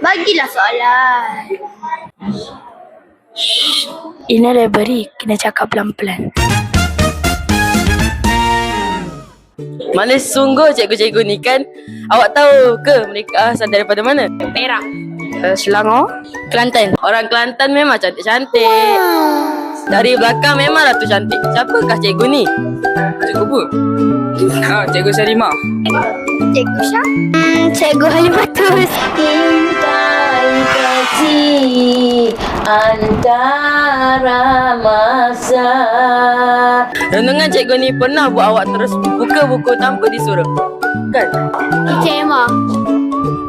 Bagilah soalan. Ini library, kena cakap pelan-pelan. Mana sungguh cikgu-cikgu ni kan Awak tahu ke mereka asal daripada mana? Perak. Uh, Selangor. Kelantan Orang Kelantan memang cantik-cantik Dari belakang memang tu cantik Siapakah cikgu ni? Cikgu Bu Ha, cikgu Salimah Cikgu Syah. Hmm, Cikgu Halimatus. Cintai kecil antara masa Renungan cikgu ni pernah buat awak terus buka buku tanpa disuruh Kan? Teacher Emma.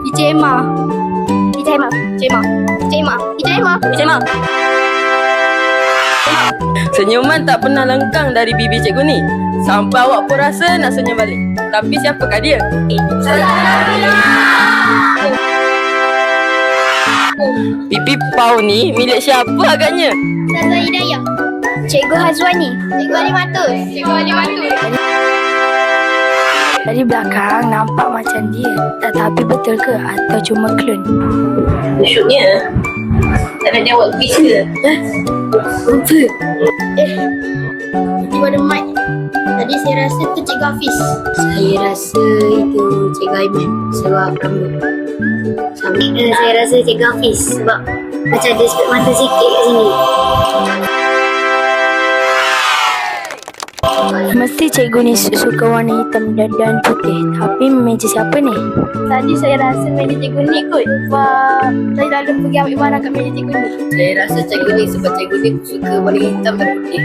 Teacher Emma. Teacher Emma. Teacher Emma. Teacher Emma. Teacher Emma. Macam mana? Senyuman tak pernah lengkang dari bibir cikgu ni Sampai awak pun rasa nak senyum balik Tapi siapakah dia? Pipi pau ni milik siapa agaknya? Ustazah Hidayah. Cikgu Hazwani. Cikgu Halimatus. Cikgu Halimatus. Dari belakang nampak macam dia. Tetapi betul ke atau cuma klon? Maksudnya Tak nak jawab quiz ke? Di mana mic? Tadi saya rasa tu Cikgu Hafiz. Saya rasa itu Cikgu Aiman sebab rambut. Sampai uh, saya rasa Cikgu Hafiz sebab macam ada spek mata sikit kat sini. Mesti cikgu ni su- suka warna hitam dan, dan putih. Tapi meja siapa ni? Tadi saya rasa meja Cikgu ni kot. Sebab saya lalu pergi ambil barang kat meja Cikgu ni. Saya rasa cikgu ni sebab cikgu ni suka warna hitam dan putih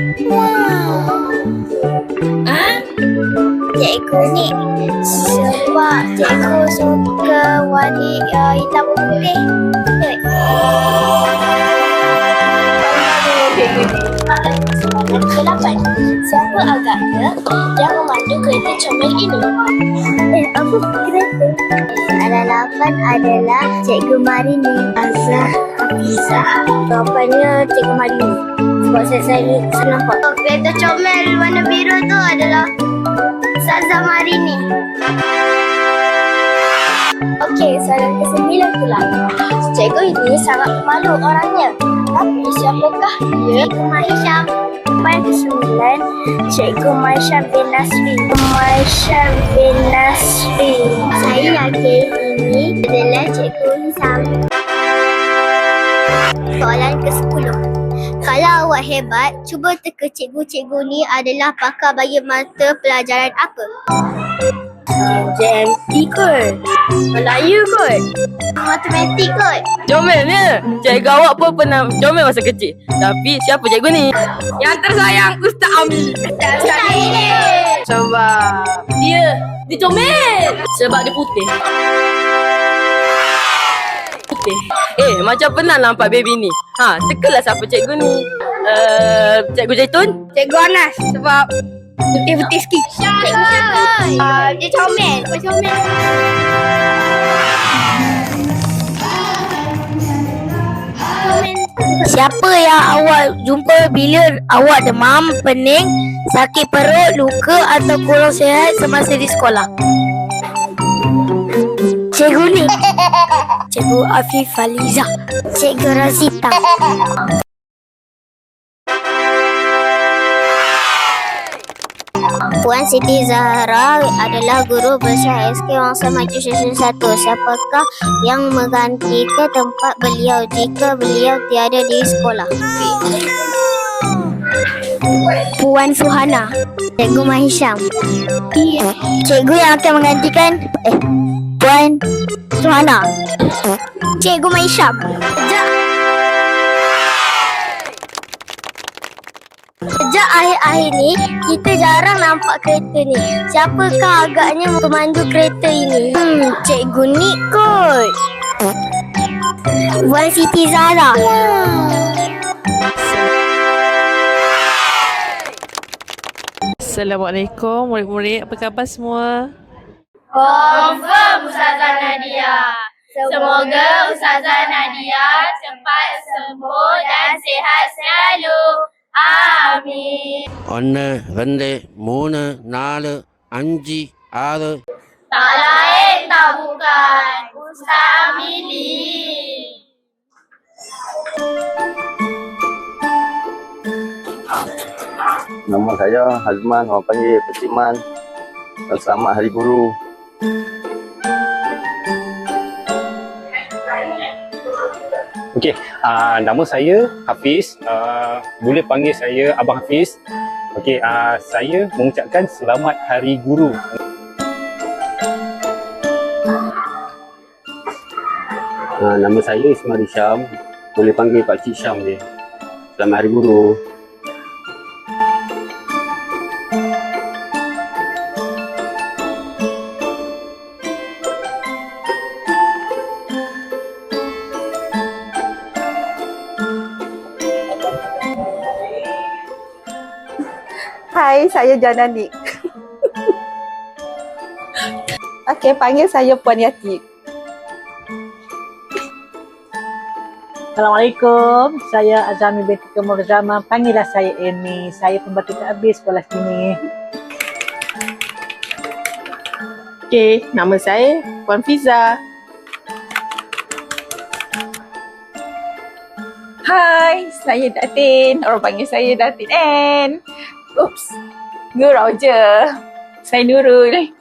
Cikgu ni. Sebab cikgu suka warna uh, hitam putih. Soalan ke-8 Siapa agaknya yang memandu kereta comel ini? Eh, apa kereta? Ada lapan adalah Cikgu Marini. Azhar Hafizah Jawapannya Cikgu Marini. Sebab saya, saya, saya nampak oh, Kereta comel warna biru tu adalah Ustazah Marini Okey, soalan ke-9 pula. Cikgu ini sangat malu orangnya. Tapi siapakah dia? Cikgu Maisham. Soalan ke-9, Cikgu Maisham bin Nasri. Maisham bin Nasri. Saya yakin ini adalah Cikgu Hisam. Soalan ke-10. Kalau awak hebat, cuba teka cikgu-cikgu ni adalah pakar bagi mata pelajaran apa? JMT kot. Melayu kot. Matematik kot. Comel ni Cikgu awak pun pernah comel masa kecil Tapi siapa cikgu ni? Yang tersayang Ustaz Amil Sebab Dia Dia comel Sebab dia putih Putih Eh macam pernah nampak baby ni Ha tekalah siapa cikgu ni uh, Cikgu Zaitun Cikgu Anas sebab putih-putih sikit. Cikgu Syakir. Uh, dia comel. Bukan comel. Siapa yang awak jumpa bila awak demam, pening, sakit perut, luka atau kurang sihat semasa di sekolah? Cikgu ni. Cikgu Afifah Liza. Cikgu Rosita. Puan Siti Zahra adalah guru besar SK Wangsa Maju Session 1. Siapakah yang menggantikan tempat beliau jika beliau tiada di sekolah? Puan Suhana. Cikgu Mahisham. Cikgu yang akan menggantikan eh Puan Suhana. Cikgu Mahisham. Sejak akhir-akhir ni, kita jarang nampak kereta ni. Siapakah agaknya pemandu kereta ini? Hmm, Cikgu Nik kot. Puan Siti Zara. Assalamualaikum murid-murid apa khabar semua? Confirm Ustazah Nadia. Semoga Ustazah Nadia cepat sembuh dan sihat selalu. Amin. Onne, rende, mune, nale, anji, aru. Tak lain, tak bukan. Ustaz Amili. Nama saya Hazman, orang panggil Petiman. Selamat Hari Guru. Okey, uh, nama saya Hafiz. Uh, boleh panggil saya Abang Hafiz. Okey, uh, saya mengucapkan selamat Hari Guru. Ha, nama saya Ismail Syam. Boleh panggil Pak Cik Syam je. Selamat Hari Guru. Hai, saya Jananik. Okey, panggil saya Puan Yati. Assalamualaikum, saya Azami binti Kemur Zaman. Panggillah saya Amy. Saya pembantu habis sekolah sini. Okey, nama saya Puan Fiza. Hai, saya Datin. Orang panggil saya Datin N. Oops, Nurul je. Saya Nurul.